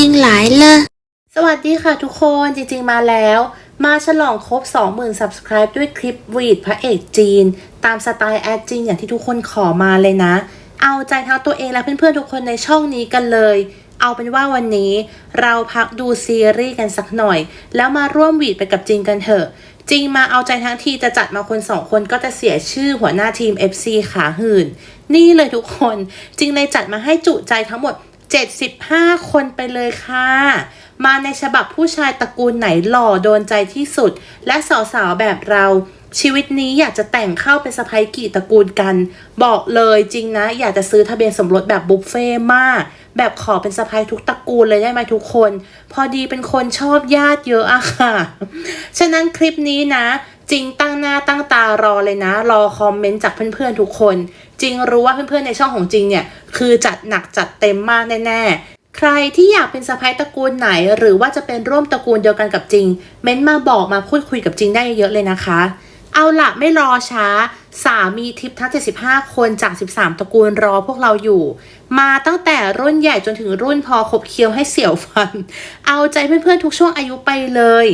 จริงหลายเลยสวัสดีค่ะทุกคนจริง ๆ มาแล้ว มาฉลองครบ 20,000 subscribe ด้วยคลิปวีดพระเอกจีน ตามสไตล์แอดจีนอย่างที่ทุกคนขอมาเลยนะ เอาใจทั้งตัวเองและเพื่อนๆทุกคนในช่องนี้กันเลยเอาเป็นว่าวันนี้เราพักดูซีรีส์กันสักหน่อย แล้วมาร่วมวีดไปกับจริงกันเถอะ จริงมาเอาใจทั้งทีจะจัดมาคนสองคนก็จะเสียชื่อหัวหน้าทีม FC ขาหื่น นี่เลยทุกคนจริงเลยจัดมาให้จุใจทั้งหมด 75 คนไปเลยค่ะ มาในฉบับผู้ชายตระกูลไหนหล่อโดนใจที่สุด และสาวๆ แบบเรา ชีวิตนี้อยากจะแต่งเข้าเป็นสะพ้ยกี่ตระกูลกัน บอกเลยจริงนะ อยากจะซื้อทะเบียนสมรสแบบบุฟเฟ่มาก แบบขอเป็นสะพ้ยทุกตระกูลเลยได้ไหมทุกคน พอดีเป็นคนชอบญาติเยอะอะค่ะ ฉะนั้นคลิปนี้นะ จริงตั้งหน้าตั้งตารอเลยนะ รอคอมเมนต์จากเพื่อนๆทุกคน จริงรู้ว่าเพื่อนๆในช่องของจริงเนี่ย คือจัดหนักจัดเต็มมากแน่ๆ ใครที่อยากเป็นสะพ้ายตระกูลไหน หรือว่าจะเป็นร่วมตระกูลเดียวกันกับจริง เม้นมาบอกมาพูดคุยกับจริงได้เยอะเลยนะคะ เอาละไม่รอช้า สามีทิพย์ทั้ง 75 คนจาก 13 ตระกูลรอพวกเราอยู่ มาตั้งแต่รุ่นใหญ่จนถึงรุ่นพอขบเคี้ยวให้เสียวฟัน เอาใจเพื่อนๆทุกช่วงอายุไปเลย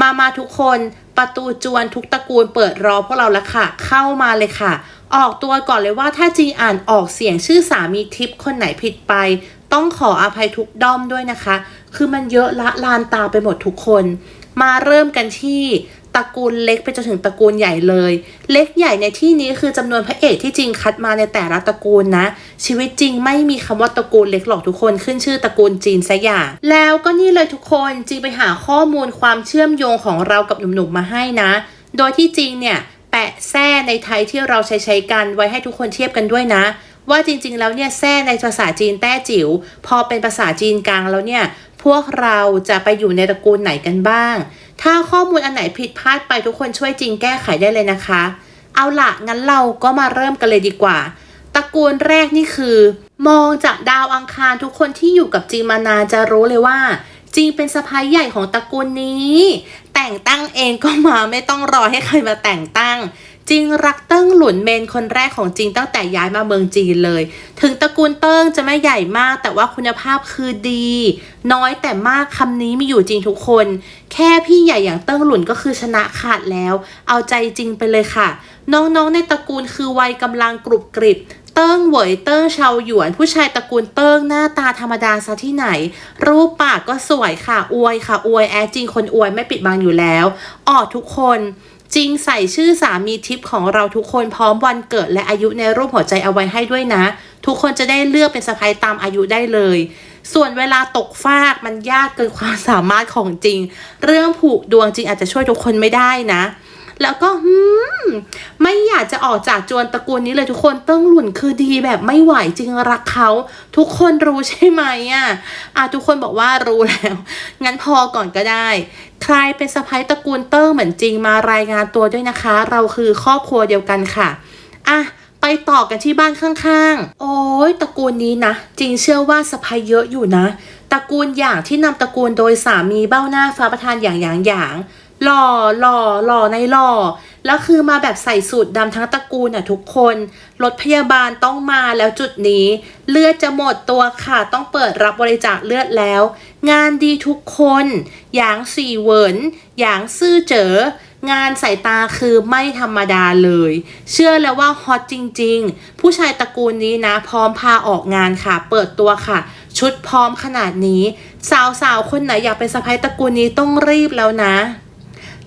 มามาทุกคนประตูจวนทุกตระกูลเปิดรอพวกเราแล้วค่ะ เข้ามาเลยค่ะ ออกตัวก่อนเลยว่าถ้าจริงอ่านออกเสียงชื่อสามีทิพย์คนไหนผิดไป ต้องขออภัยทุกด้อมด้วยนะคะ คือมันเยอะละลานตาไปหมดทุกคน มาเริ่มกันที่ ตระกูลเล็กไปจนถึงตระกูลใหญ่เลย เล็กใหญ่ในที่นี้คือจำนวนพระเอกที่จริงคัดมาในแต่ละตระกูลนะ ชีวิตจริงไม่มีคำว่าตระกูลเล็กหรอกทุกคนขึ้นชื่อตระกูลจีนซะอย่าง แล้วก็นี่เลยทุกคนจริงไปหาข้อมูลความเชื่อมโยงของเรากับหนุ่มๆมาให้นะ โดยที่จริงเนี่ยแปะแท้ในไทยที่เราใช้ใช้กันไว้ให้ทุกคนเทียบกันด้วยนะว่าจริงๆ แล้วเนี่ยแท้ในภาษาจีนแต้จิ๋วพอเป็นภาษาจีนกลางแล้วเนี่ยพวกเราจะไปอยู่ในตระกูลไหนกันบ้าง ถ้าข้อมูลอันไหนผิดพลาดไปทุกคนช่วยจริงแก้ไขได้เลยนะคะ เอาละงั้นเราก็มาเริ่มกันเลยดีกว่า ตระกูลแรกนี่คือ มองจากดาวอังคารทุกคนที่อยู่กับจีมานาจะรู้เลยว่าจริงเป็นสะพ้ายใหญ่ของตระกูลนี้ แต่งตั้งเองก็มาไม่ต้องรอให้ใครมาแต่งตั้งจิงรักเติ้งหลุนเมนคนแรกของจิงตั้งแต่ย้ายมาเมืองจีนเลย ถึงตระกูลเติ้งจะไม่ใหญ่มาก แต่ว่าคุณภาพคือดี น้อยแต่มากคำนี้มีอยู่จริงทุกคน ค่พี่ใหญ่อย่างเติ้งหลุนก็คือชนะขาดแล้ว เอาใจจริงไปเลยค่ะ น้องๆในตระกูลคือวัยกำลังกรุบกริบเติ้งเหวยเติ้งชาวหยวน ผู้ชายตระกูลเติ้งหน้าตาธรรมดาซะที่ไหน รูปปากก็สวยค่ะอวยค่ะอวยแอจริงคนอวยไม่ปิดบังอยู่แล้ว ออกทุกคน จริงใส่ชื่อสามีทิปของเราทุกคนพร้อมวันเกิดและอายุในรูปหัวใจเอาไว้ให้ด้วยนะ ทุกคนจะได้เลือกเป็นสะพายตามอายุได้เลย ส่วนเวลาตกฟากมันยากเกินความสามารถของจริง เรื่องผูกดวงจริงอาจจะช่วยทุกคนไม่ได้นะ แล้วก็หืมไม่อยากจะออกจากจวนตระกูลนี้เลยทุกคนเติ้งหลุนคือดีแบบไม่ไหวจริงรักเขาทุกคนรู้ใช่ไหมอะอะทุกคนบอกว่ารู้แล้ว งั้นพอก่อนก็ได้ ใครเป็นสะพ้ายตระกูลเติ้งเหมือนจริงมารายงานตัวด้วยนะคะ เราคือครอบครัวเดียวกันค่ะอะไปต่อกันที่บ้านข้างๆ โอ้ยตระกูลนี้นะ จริงเชื่อว่าสะพ้ายเยอะอยู่นะ ตระกูลอย่างที่นำตระกูลโดยสามีเบ้าหน้าฟ้าประธานอย่างอย่างอย่าง หล่อหล่อหล่อในหล่อแล้วคือมาแบบใส่สูตรดำทั้งตระกูลอะทุกคนรถพยาบาลต้องมาแล้วจุดนี้ เลือดจะหมดตัวค่ะ ต้องเปิดรับบริจาคเลือดแล้ว งานดีทุกคนหยางสี่เวินหยางซื่อเจ๋องานสายตาคือไม่ธรรมดาเลย เชื่อแล้วว่าฮอตจริง ๆ ผู้ชายตระกูลนี้นะพร้อมพาออกงานค่ะ เปิดตัวค่ะ ชุดพร้อมขนาดนี้ สาวๆคนไหนอยากเป็นสะพ้ายตระกูลนี้ต้องรีบแล้วนะ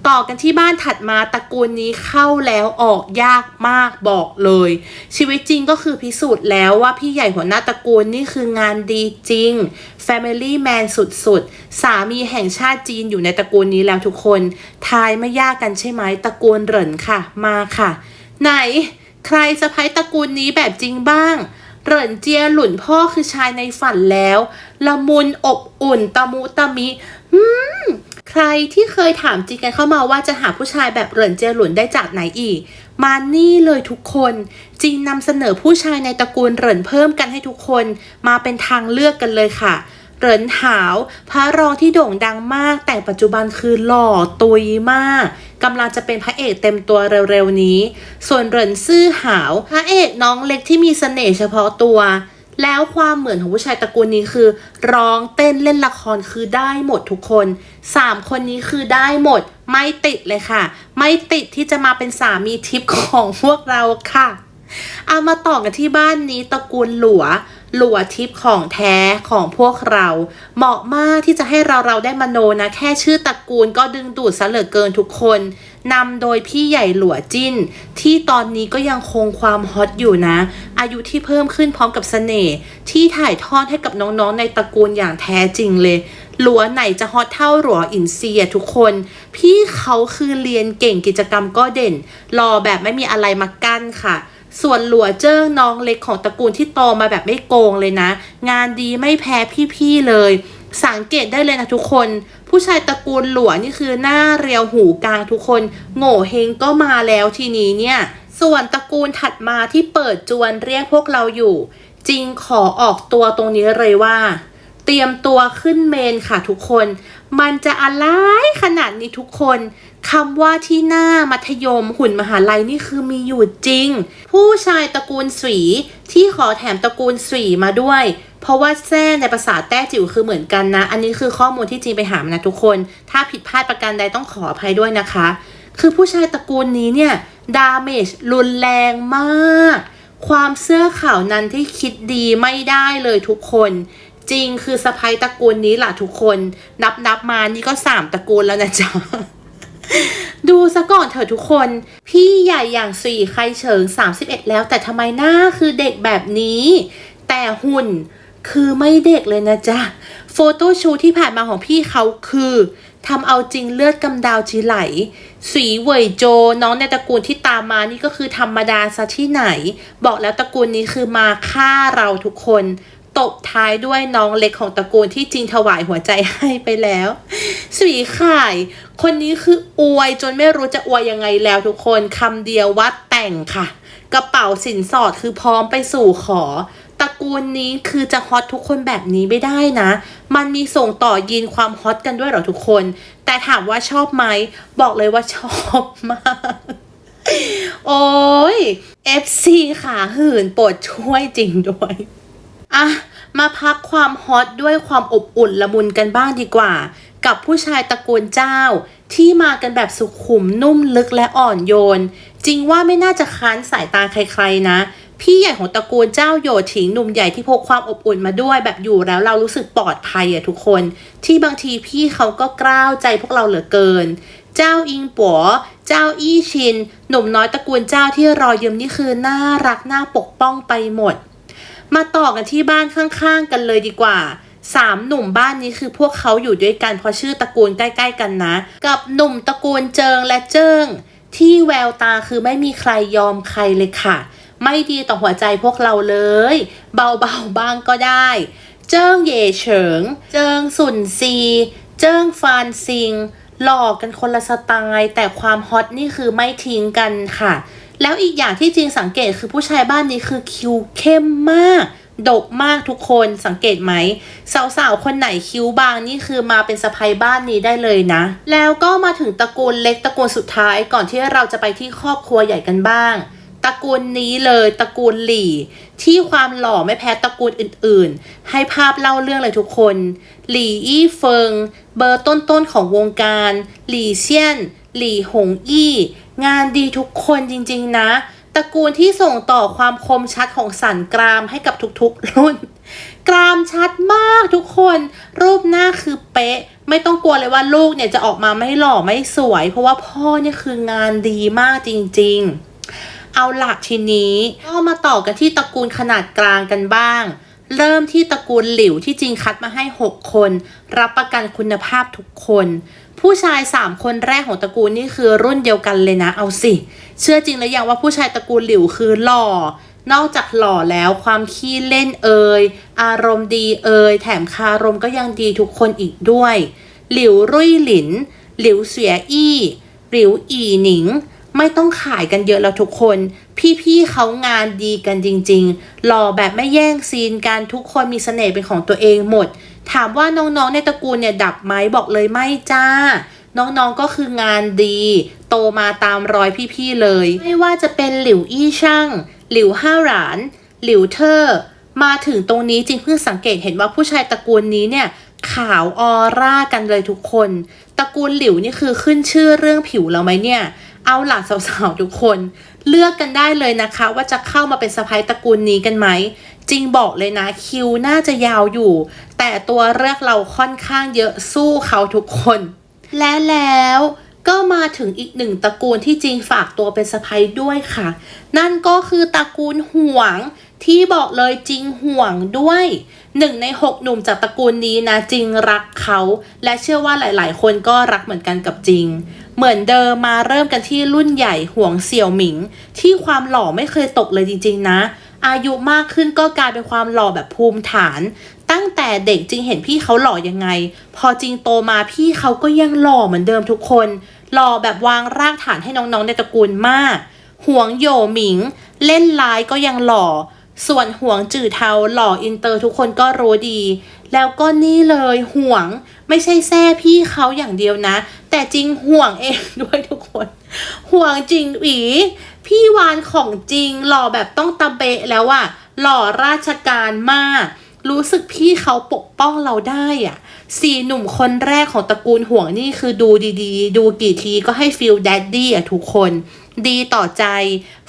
ต่อกันที่บ้านถัดมาตระกูลนี้เข้าแล้วออกยากมากบอกเลย ชีวิตจริงก็คือพิสูจน์แล้วว่าพี่ใหญ่หัวหน้าตระกูลนี่คืองานดีจริง Family Man สุดๆ สามีแห่งชาติจีนอยู่ในตระกูลนี้แล้วทุกคน ทายไม่ยากกันใช่ไหมตระกูลเหรินค่ะ มาค่ะ ไหน ใครสะพ้ายตระกูลนี้แบบจริงบ้างเหรินเจียหลุนพ่อคือชายในฝันแล้ว ละมุนอบอุ่นตะมุตะมิ อืม ใครที่เคยถามจีกันเข้ามาว่าจะหาผู้ชายแบบเหรินเจหลุนได้จากไหนอีก มานี่เลยทุกคนจริงนำเสนอผู้ชายในตระกูลเหรินเพิ่มกันให้ทุกคน มาเป็นทางเลือกกันเลยค่ะเหรินหาว พระรองที่โด่งดังมาก แต่ปัจจุบันคือหล่อตุยมากกำลังจะเป็นพระเอกเต็มตัวเร็วๆนี้ ส่วนเหรินซื่อหาว พระเอกน้องเล็กที่มีเสน่ห์เฉพาะตัว แล้วความเหมือนของผู้ชายตระกูลนี้คือ ร้องเต้นเล่นละครคือได้หมดทุกคนสามคนนี้คือได้หมด ไม่ติดเลยค่ะ ไม่ติดที่จะมาเป็นสามีทิพย์ของพวกเราค่ะ เอามาต่อกันที่บ้านนี้ตระกูลหลัว หลัวทิพย์ของแท้ของพวกเรา เหมาะมากที่จะให้เราเราได้มโนนะ แค่ชื่อตระกูลก็ดึงดูดซะเหลือเกินทุกคน นำโดยพี่ใหญ่หลัวจิ้น ที่ตอนนี้ก็ยังคงความฮอตอยู่นะ อายุที่เพิ่มขึ้นพร้อมกับเสน่ห์ที่ถ่ายทอดให้กับน้องๆในตระกูลอย่างแท้จริงเลย หลัวไหนจะฮอตเท่าหลัวอินเซียทุกคน พี่เขาคือเรียนเก่งกิจกรรมก็เด่น รอแบบไม่มีอะไรมากั้นค่ะส่วนหลัวเจิ้งน้องเล็กของตระกูลที่โตมาแบบไม่โกงเลยนะ งานดีไม่แพ้พี่ๆเลย สังเกตได้เลยนะทุกคน ผู้ชายตระกูลหลัวนี่คือหน้าเรียวหูกลางทุกคน โง่เฮงก็มาแล้วทีนี้เนี่ย ส่วนตระกูลถัดมาที่เปิดจวนเรียกพวกเราอยู่ จริงขอออกตัวตรงนี้เลยว่า เตรียมตัวขึ้นเมนค่ะทุกคน มันจะอะไรขนาดนี้ทุกคนคำว่าที่หน้ามัธยมหุ่นมหาลัยนี่คือมีอยู่จริง ผู้ชายตระกูลสีที่ขอแถมตระกูลสีมาด้วย เพราะว่าแท้ในภาษาแต้จิ๋วคือเหมือนกันนะ อันนี้คือข้อมูลที่จริงไปหามานะทุกคน ถ้าผิดพลาดประการใดต้องขออภัยด้วยนะคะ คือผู้ชายตระกูลนี้เนี่ยดาเมจรุนแรงมาก ความเสื้อขาวนั้นที่คิดดีไม่ได้เลยทุกคน จริงคือสะพายตระกูลนี้ล่ะทุกคน นับนับมานี่ก็สามตระกูลแล้วนะจ๊ะดูซะก่อนเถอะทุกคน พี่ใหญ่อย่างสี่ใครเฉิง 31 แล้วแต่ทำไมหน้าคือเด็กแบบนี้ แต่หุ่น คือไม่เด็กเลยนะจ๊ะ โฟโต้ชูที่ผ่านมาของพี่เขาคือทำเอาจริงเลือดกำดาวจีไหล สีเวยโจ น้องในตระกูลที่ตามมานี่ก็คือธรรมดาซะที่ไหน บอกแล้วตระกูลนี้คือมาฆ่าเราทุกคนตบท้ายด้วยน้องเล็กของตระกูลที่จริงถวายหัวใจให้ไปแล้ว สวีข่าย คนนี้คืออวยจนไม่รู้จะอวยยังไงแล้วทุกคนคำเดียวว่าแต่งค่ะ กระเป๋าสินสอดคือพร้อมไปสู่ขอ ระกูลนี้คือจะฮอตทุกคนแบบนี้ไม่ได้นะ มันมีส่งต่อยีนความฮอตกันด้วยหรอทุกคน แต่ถามว่าชอบไหม บอกเลยว่าชอบมาก โอ้ย FC ขาหื่นโปรดช่วยจริงด้วยอะมาพักความฮอตด้วยความอบอุ่นละมุนกันบ้างดีกว่า กับผู้ชายตระกูลเจ้า ที่มากันแบบสุขุมนุ่มลึกและอ่อนโยน จริงว่าไม่น่าจะค้านสายตาใครๆนะ พี่ใหญ่ของตระกูลเจ้าโยถิงหนุ่มใหญ่ที่พกความอบอุ่นมาด้วยแบบอยู่แล้วเรารู้สึกปลอดภัยอะทุกคน ที่บางทีพี่เขาก็กล้าวใจพวกเราเหลือเกิน เจ้าอิงปัวเจ้าอี้ชิน หนุ่มน้อยตระกูลเจ้าที่รอเยิมนี่คือน่ารักน่าปกป้องไปหมด มาต่อกันที่บ้านข้างๆกันเลยดีกว่าสามหนุ่มบ้านนี้คือพวกเขาอยู่ด้วยกันเพราะชื่อตระกูลใกล้ ๆ กันนะ กับหนุ่มตระกูลเจิงและเจิ้งที่แววตาคือไม่มีใครยอมใครเลยค่ะ ไม่ดีต่อหัวใจพวกเราเลย เบาๆบ้างก็ได้ เจิ้งเย่เฉิง เจิ้งสุนซี เจิ้งฟานซิง หลอกกันคนละสไตล์แต่ความฮอตนี่คือไม่ทิ้งกันค่ะ แล้วอีกอย่างที่จริงสังเกตคือผู้ชายบ้านนี้คือคิวเข้มมากดกมากทุกคนสังเกตไหม สาวๆ คนไหนคิ้วบางนี่คือมาเป็นสะพายบ้านนี้ได้เลยนะ แล้วก็มาถึงตระกูลเล็กตระกูลสุดท้ายก่อนที่เราจะไปที่ครอบครัวใหญ่กันบ้าง ตระกูลนี้เลยตระกูลหลี่ ที่ความหล่อไม่แพ้ตระกูลอื่นๆ ให้ภาพเล่าเรื่องเลยทุกคน หลี่อี้เฟิง เบอร์ต้นๆของวงการ หลี่เซียน หลี่หงอี้ งานดีทุกคนจริงๆนะตระกูลที่ส่งต่อความคมชัดของสันกรามให้กับทุกๆรุ่น กรามชัดมากทุกคน รูปหน้าคือเป๊ะ ไม่ต้องกลัวเลยว่าลูกเนี่ยจะออกมาไม่หล่อไม่สวย เพราะว่าพ่อเนี่ยคืองานดีมากจริง ๆ เอาหละทีนี้ก็มาต่อกันที่ตระกูลขนาดกลางกันบ้าง เริ่มที่ตระกูลหลิวที่จริงคัดมาให้ 6 คน รับประกันคุณภาพทุกคน ผู้ชาย 3 คนแรกของตระกูลนี่คือรุ่นเดียวกันเลยนะ เอาสิ เชื่อจริงหรือยังว่าผู้ชายตระกูลหลิวคือหล่อ นอกจากหล่อแล้วความขี้เล่นเอ่ยอารมณ์ดีเอ่ยแถมคารมก็ยังดีทุกคนอีกด้วย หลิวรุ่ยหลิน หลิวเสียอี้ หลิวอีหนิง ไม่ต้องขายกันเยอะแล้วทุกคน พี่ๆเขางานดีกันจริงๆหล่อแบบไม่แย่งซีนกันทุกคนมีเสน่ห์เป็นของตัวเองหมด ถามว่าน้องๆในตระกูลเนี่ยดับไหมบอกเลยไม่จ้า น้องๆก็คืองานดี โตมาตามรอยพี่ๆเลย ไม่ว่าจะเป็นหลิวอี้ช่างหลิวห้าหราน หลิวเทอร์มาถึงตรงนี้จริงเพิ่งสังเกตเห็นว่าผู้ชายตระกูลนี้เนี่ยขาวออร่ากันเลยทุกคน ตระกูลหลิวนี่คือขึ้นชื่อเรื่องผิวแล้วไหมเนี่ย เอาหล่ะสาวๆทุกคน เลือกกันได้เลยนะคะ ว่าจะเข้ามาเป็นสะพ้ายตระกูลนี้กันไหม จริงบอกเลยนะคิวน่าจะยาวอยู่ แต่ตัวเลือกเราค่อนข้างเยอะสู้เขาทุกคน และแล้วก็มาถึงอีกหนึ่งตระกูลที่จริงฝากตัวเป็นสะพ้ยด้วยค่ะ นั่นก็คือตระกูลห่วงที่บอกเลยจริงห่วงด้วยหนึ่งในหกหนุ่มจากตระกูลนี้นะจริงรักเขา และเชื่อว่าหลาย ๆ คนก็รักเหมือนกันกับจริง เหมือนเดิมมาเริ่มกันที่รุ่นใหญ่ห่วงเสี่ยวหมิง ที่ความหล่อไม่เคยตกเลยจริง ๆ นะ อายุมากขึ้นก็กลายเป็นความหล่อแบบภูมิฐาน ตั้งแต่เด็กจริงเห็นพี่เขาหล่อยังไง พอจริงโตมาพี่เขาก็ยังหล่อเหมือนเดิมทุกคน หล่อแบบวางรากฐานให้น้องๆในตระกูลมาก ห่วงโยหมิง เล่นร้ายก็ยังหล่อ ส่วนห่วงจื่อเทาหล่ออินเตอร์ทุกคนก็รู้ดี แล้วก็นี่เลยห่วงไม่ใช่แซ่พี่เขาอย่างเดียวนะ แต่จริงห่วงเองด้วยทุกคน ห่วงจริงอีพี่วานของจริงหล่อแบบต้องตะเบะแล้วอะหล่อราชการมาก รู้สึกพี่เขาปกป้องเราได้อะสี่หนุ่มคนแรกของตระกูลห่วงนี่คือดูดี ๆ ดูกี่ทีก็ให้ฟิลแดดดี้อะทุกคน ดีต่อใจ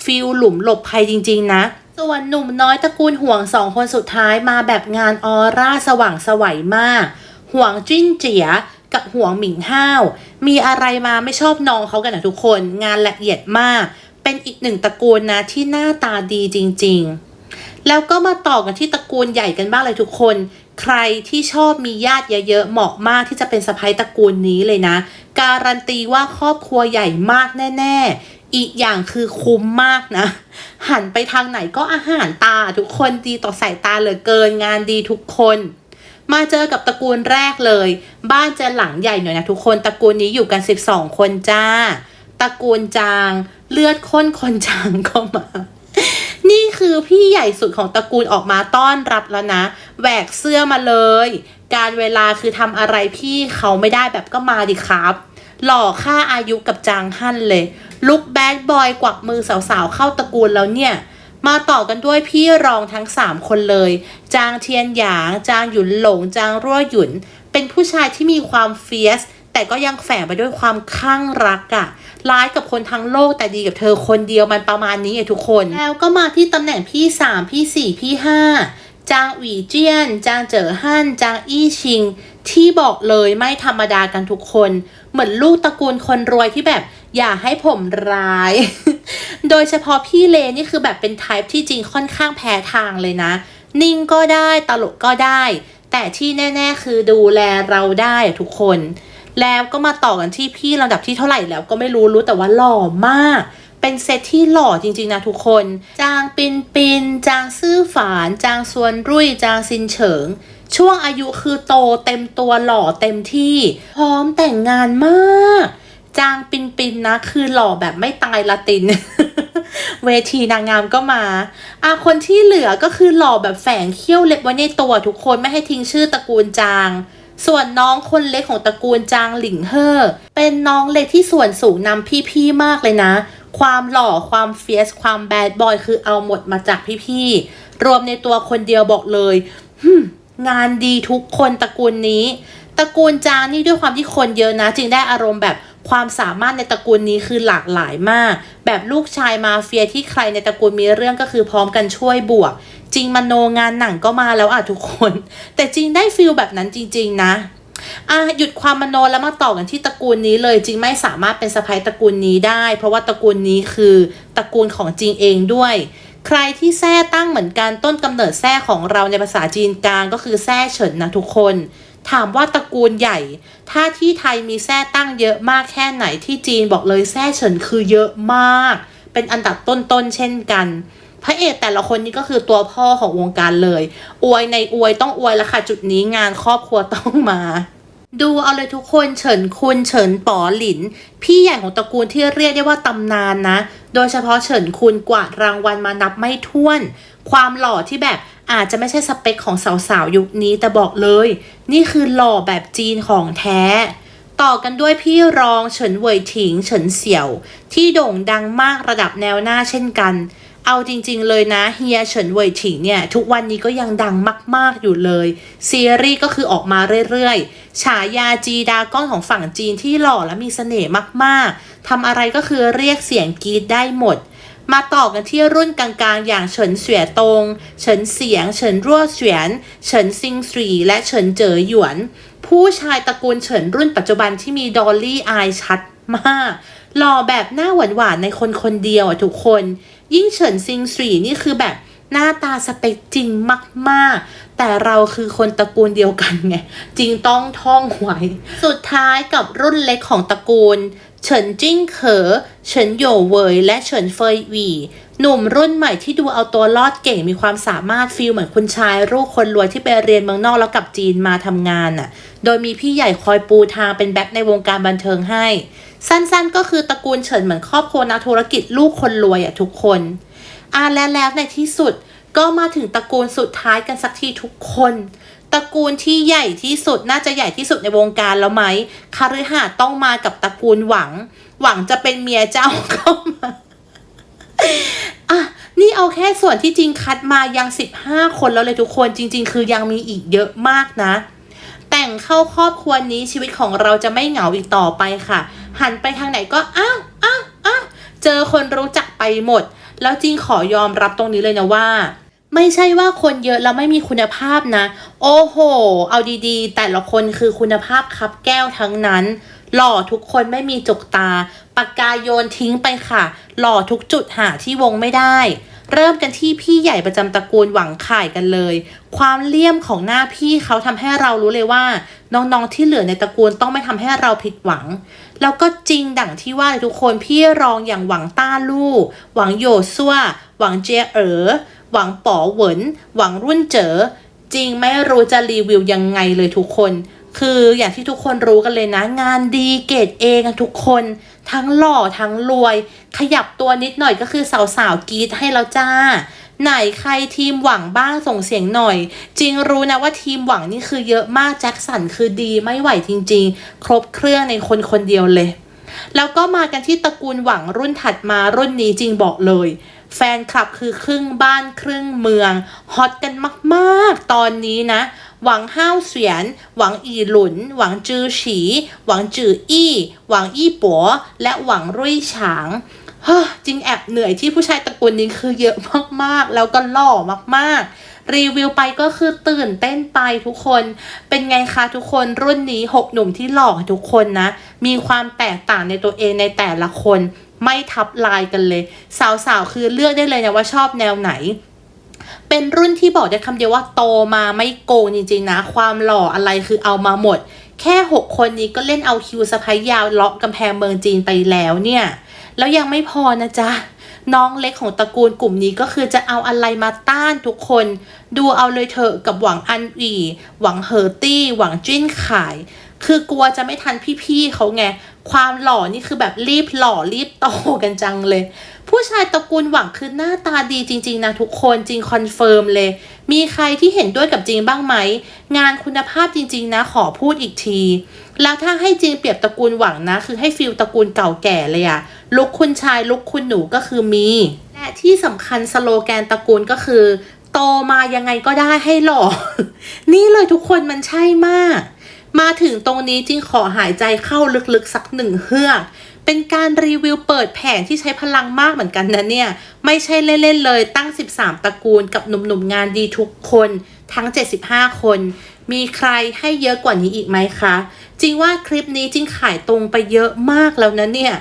ฟิลหลุมหลบภัยจริง ๆ นะส่วนหนุ่มน้อยตระกูลห่วงสองคนสุดท้ายมาแบบงานออร่าสว่างสวัยมาก ห่วงจิ้นเจีย กับห่วงหมิงห้าว มีอะไรมาไม่ชอบน้องเขากันนะทุกคน งานละเอียดมาก เป็นอีกหนึ่งตระกูลนะที่หน้าตาดีจริง ๆ แล้วก็มาต่อกันที่ตระกูลใหญ่กันบ้างเลยทุกคน ใครที่ชอบมีญาติเยอะๆเหมาะมากที่จะเป็นสะพ้ยตระกูลนี้เลยนะ การันตีว่าครอบครัวใหญ่มากแน่ ๆอีกอย่างคือคุ้มมากนะ หันไปทางไหนก็อาหารตาทุกคนดีต่อสายตาเหลือเกินงานดีทุกคน มาเจอกับตระกูลแรกเลย บ้านจะหลังใหญ่หน่อยนะทุกคนตระกูลนี้อยู่กัน 12 คนจ้าตระกูลจาง เลือดข้นคนจางก็มา นี่คือพี่ใหญ่สุดของตระกูลออกมาต้อนรับแล้วนะแหวกเสื้อมาเลย การเวลาคือทำอะไรพี่เขาไม่ได้แบบก็มาดิครับ หล่อค่าอายุกับจางฮั่นเลยลุกแบดบอยกวักมือสาวๆเข้าตระกูลแล้วเนี่ย มาต่อกันด้วยพี่รองทั้ง 3 คนเลย จางเทียนหยาง จางหยุนหลง จางรั่วหยุน เป็นผู้ชายที่มีความเฟียสแต่ก็ยังแฝงไปด้วยความคลั่งรักอะร้ายกับคนทั้งโลกแต่ดีกับเธอคนเดียวมันประมาณนี้ไงทุกคน แล้วก็มาที่ตำแหน่งพี่ 3 พี่ 4 พี่ 5 จางหวีเจียน จางเจ๋อฮั่น จางอี้ชิง ที่บอกเลยไม่ธรรมดากันทุกคน เหมือนลูกตระกูลคนรวยที่แบบ อย่าให้ผมร้าย โดยเฉพาะพี่เลนี่คือแบบเป็นไทป์ที่จริงค่อนข้างแพ้ทางเลยนะ นิ่งก็ได้ตลกก็ได้ แต่ที่แน่ ๆ คือดูแลเราได้ทุกคน แล้วก็มาต่อกันที่พี่ลำดับที่เท่าไหร่แล้วก็ไม่รู้รู้แต่ว่าหล่อมากเป็นเซตที่หล่อจริง ๆ นะทุกคน จางปินปิน จางซื่อฝาน จางซวนรุ่ย จางซินเฉิง ช่วงอายุคือโตเต็มตัวหล่อเต็มที่ พร้อมแต่งงานมาก จางปินปินนะ คือหล่อแบบไม่ตายละติน เวทีนางงามก็มาอะคนที่เหลือก็คือหล่อแบบแฝงเขี้ยวเล็บไว้ในตัวทุกคนไม่ให้ทิ้งชื่อตระกูลจาง ส่วนน้องคนเล็กของตระกูลจางหลิงเฮ่อเป็นน้องเล็กที่ส่วนสูงนำพี่ๆมากเลยนะ ความหล่อความเฟียสความแบดบอยคือเอาหมดมาจากพี่ๆรวมในตัวคนเดียวบอกเลยงานดีทุกคนตระกูลนี้ ตระกูลจางนี่ด้วยความที่คนเยอะนะ จึงได้อารมณ์แบบ ความสามารถในตระกูลนี้คือหลากหลายมาก แบบลูกชายมาเฟียที่ใครในตระกูลมีเรื่องก็คือพร้อมกันช่วยบวก จริงมโนงานหนังก็มาแล้วอะทุกคน แต่จริงได้ฟิลแบบนั้นจริง ๆ นะอะหยุดความมโนแล้วมาต่อกันที่ตระกูลนี้เลยจริงไม่สามารถเป็นสะพ้ยตระกูลนี้ได้ เพราะว่าตระกูลนี้คือตระกูลของจริงเองด้วย ใครที่แท้ตั้งเหมือนกันต้นกำเนิดแท้ของเราในภาษาจีนกลางก็คือแท้เฉินนะทุกคน ถามว่าตระกูลใหญ่ ถ้าที่ไทยมีแท้ตั้งเยอะมากแค่ไหนที่จีนบอกเลยแท้เฉินคือเยอะมาก เป็นอันดับต้นๆเช่นกันพระเอกแต่ละคนนี่ก็คือตัวพ่อของวงการเลย อวยในอวยต้องอวยล้วค่ะจุดนี้งานครอบครัวต้องมา ดูเอาเลยทุกคนเฉินคุณเฉินป๋อหลิน พี่ใหญ่ของตระกูลที่เรียกได้ว่าตำนานนะ โดยเฉพาะเฉินคุณกวาดรางวัลมานับไม่ถ้วน ความหล่อที่แบบ อาจจะไม่ใช่สเปคของสาวๆ ยุคนี้แต่บอกเลย นี่คือหล่อแบบจีนของแท้ ต่อกันด้วยพี่รองเฉินเว่ยถิงเฉินเสี่ยว ที่โด่งดังมากระดับแนวหน้าเช่นกัน เอาจริงๆเลยนะเฮียเฉินเว่ยถิงเนี่ย ทุกวันนี้ก็ยังดังมากๆอยู่เลย ซีรีส์ก็คือออกมาเรื่อยๆ ฉายาจีดาก้อนของฝั่งจีนที่หล่อและมีเสน่ห์มากๆทำอะไรก็คือเรียกเสียงกรีดได้หมด มาต่อกันที่รุ่นกลางๆ อย่างเฉินเสวียตง เฉินเสียง เฉินรั่วเสวียน เฉินซิงสรีและเฉินเจ๋อหยวน ผู้ชายตระกูลเฉินรุ่นปัจจุบันที่มีดอลลี่อายชัดมากหล่อแบบหน้าหวานๆในคนคนเดียวอะทุกคน ยิ่งเฉินซิงสรีนี่คือแบบหน้าตาสเปคจริงมากๆ แต่เราคือคนตระกูลเดียวกันไง จริงต้องท่องไว้ สุดท้ายกับรุ่นเล็กของตระกูล เฉินจิ้งเขอ เฉินโยเวยและเฉินเฟยหวีหนุ่มรุ่นใหม่ที่ดูเอาตัวรอดเก่งมีความสามารถฟีลเหมือนคุณชายลูกคนรวยที่ไปเรียนเมืองนอกแล้วกลับจีนมาทำงานน่ะ โดยมีพี่ใหญ่คอยปูทางเป็นแบ็คในวงการบันเทิงให้ สั้นๆ ก็คือตระกูลเฉินเหมือนครอบครัวนักธุรกิจลูกคนรวยอะทุกคนอ่าแล้วแล้วในที่สุดก็มาถึงตระกูลสุดท้ายกันสักทีทุกคน ตระกูลที่ใหญ่ที่สุดน่าจะใหญ่ที่สุดในวงการแล้วไหมคาฤหาสน์ต้องมากับตระกูลหวัง หวังจะเป็นเมียเจ้าเข้ามาอะนี่เอาแค่ส่วนที่จริงคัดมายัง 15 คนแล้วเลยทุกคนจริง ๆ คือยังมีอีกเยอะมากนะ แต่งเข้าครอบครัวนี้ชีวิตของเราจะไม่เหงาอีกต่อไปค่ะ หันไปทางไหนก็อ้าวอ้าวอ้าวเจอคนรู้จักไปหมด แล้วจริงขอยอมรับตรงนี้เลยนะว่า ไม่ใช่ว่าคนเยอะแล้วไม่มีคุณภาพนะ โอ้โห เอาดีๆ แต่ละคนคือคุณภาพคับแก้วทั้งนั้น หล่อทุกคนไม่มีจกตา ปากกาโยนทิ้งไปค่ะ หล่อทุกจุดหาที่วงไม่ได้ เริ่มกันที่พี่ใหญ่ประจำตระกูลหวังข่ายกันเลย ความเลี่ยมของหน้าพี่เขาทำให้เรารู้เลยว่า น้องๆที่เหลือในตระกูลต้องไม่ทำให้เราผิดหวัง แล้วก็จริงดั่งที่ว่าทุกคนพี่รองอย่างหวังต้าลู่ หวังโยซัวหวังเจเอ๋อ หวังป๋อเหวินหวังรุ่นเจ๋อจริงไม่รู้จะรีวิวยังไงเลยทุกคน คืออย่างที่ทุกคนรู้กันเลยนะ งานดีเกรดเอกันทุกคน ทั้งหล่อทั้งรวย ขยับตัวนิดหน่อยก็คือสาวๆกรีดให้แล้วจ้าไหนใครทีมหวังบ้างส่งเสียงหน่อย จริงรู้นะว่าทีมหวังนี่คือเยอะมากแจ็คสันคือดีไม่ไหวจริง ๆ ครบเครื่องในคนคนเดียวเลย แล้วก็มากันที่ตระกูลหวังรุ่นถัดมารุ่นนี้จริงบอกเลย แฟนคลับคือครึ่งบ้านครึ่งเมืองฮอตกันมากๆ ตอนนี้นะ หวังห้าวเสียน หวังอีหลุน หวังจือฉี หวังจืออี้ หวังอี้ปัวและหวังรุ่ยฉางเฮ้จริงแอบเหนื่อยที่ผู้ชายตระกูลนี้คือเยอะมากๆ แล้วก็หล่อมากๆ รีวิวไปก็คือตื่นเต้นไปทุกคน เป็นไงคะทุกคนรุ่นนี้ 6 หนุ่มที่หล่อทุกคนนะ มีความแตกต่างในตัวเองในแต่ละคน ไม่ทับลายกันเลย สาวๆ คือเลือกได้เลยนะว่าชอบแนวไหน เป็นรุ่นที่บอกได้คำเดียวว่าโตมาไม่โกงจริงๆนะ ความหล่ออะไรคือเอามาหมด แค่ 6 คนนี้ก็เล่นเอาคิวสะพายยาวเลาะกำแพงเมืองจีนไปแล้วเนี่ย แล้วยังไม่พอนะจ๊ะน้องเล็กของตระกูลกลุ่มนี้ก็คือจะเอาอะไรมาต้านทุกคน ดูเอาเลยเถอะกับหวังอันอีหวังเหอร์ตี้ หวังจิ้นขาย คือกลัวจะไม่ทันพี่ๆเขาไง ความหล่อนี่คือแบบรีบหล่อรีบโตกันจังเลย ผู้ชายตระกูลหวังคือหน้าตาดีจริง ๆ นะทุกคนจริงคอนเฟิร์มเลย มีใครที่เห็นด้วยกับจริงบ้างไหม งานคุณภาพจริง ๆ นะขอพูดอีกที แล้วถ้าให้จริงเปรียบตระกูลหวังนะ คือให้ฟิลตระกูลเก่าแก่เลยอะลุกคุณชายลุกคุณหนูก็คือมี และที่สำคัญสโลแกนตระกูลก็คือ โตมายังไงก็ได้ให้หล่อนี่เลยทุกคนมันใช่มาก มาถึงตรงนี้จึงขอหายใจเข้าลึกๆสักหนึ่งเฮือก เป็นการรีวิวเปิดแผงที่ใช้พลังมากเหมือนกันนะเนี่ย ไม่ใช่เล่นๆเลยตั้ง 13 ตระกูลกับหนุ่มๆงานดีทุกคนทั้ง 75 คน มีใครให้เยอะกว่านี้อีกไหมคะ จริงว่าคลิปนี้จริงขายตรงไปเยอะมากแล้วนะเนี่ย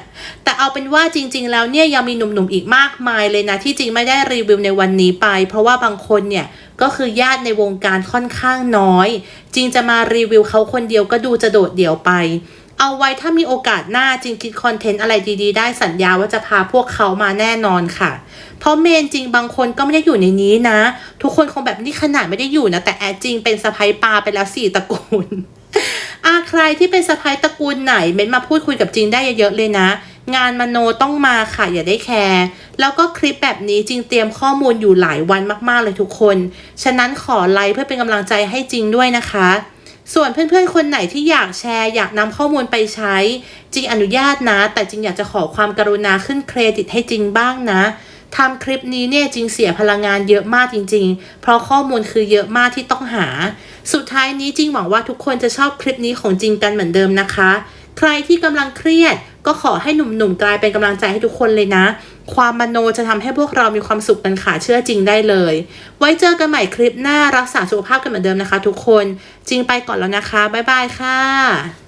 แต่เอาเป็นว่าจริง ๆ แล้วเนี่ยยังมีหนุ่มๆอีกมากมายเลยนะที่จริงไม่ได้รีวิวในวันนี้ไป เพราะว่าบางคนเนี่ย ก็คือญาติในวงการค่อนข้างน้อย จริงจะมารีวิวเขาคนเดียวก็ดูจะโดดเดี่ยวไป เอาไว้ถ้ามีโอกาสหน้าจริงคิดคอนเทนต์อะไรดีๆ ได้สัญญาว่าจะพาพวกเขามาแน่นอนค่ะ เพราะเมนจริงบางคนก็ไม่ได้อยู่ในนี้นะ ทุกคนคงแบบนี่ขนาดไม่ได้อยู่นะ แต่แอดจริงเป็นสะพ้ยปลาไปแล้วสี่ตระกูลอาใครที่เป็นสะพ้ยตระกูลไหนเม้นมาพูดคุยกับจริงได้เยอะๆเลยนะ งานมโนต้องมาค่ะอย่าได้แคร์แล้วก็คลิปแบบนี้จริงเตรียมข้อมูลอยู่หลายวันมากๆเลยทุกคน ฉะนั้นขอไลค์เพื่อเป็นกำลังใจให้จริงด้วยนะคะ ส่วนเพื่อนๆ คนไหนที่อยากแชร์ อยากนำข้อมูลไปใช้ จริงอนุญาตนะ แต่จริงอยากจะขอความกรุณาขึ้นเครดิตให้จริงบ้างนะทำคลิปนี้เนี่ยจริงเสียพลังงานเยอะมากจริง ๆ เพราะข้อมูลคือเยอะมากที่ต้องหา สุดท้ายนี้จริงหวังว่าทุกคนจะชอบคลิปนี้ของจริงกันเหมือนเดิมนะคะ ใครที่กำลังเครียด ก็ขอให้หนุ่มๆกลายเป็นกำลังใจให้ทุกคนเลยนะ ความมโนจะทำให้พวกเรามีความสุขกันค่ะเชื่อจริงได้เลย ไว้เจอกันใหม่คลิปหน้ารักษาสุขภาพกันเหมือนเดิมนะคะ ทุกคนจริงไปก่อนแล้วนะคะบ๊ายบายค่ะ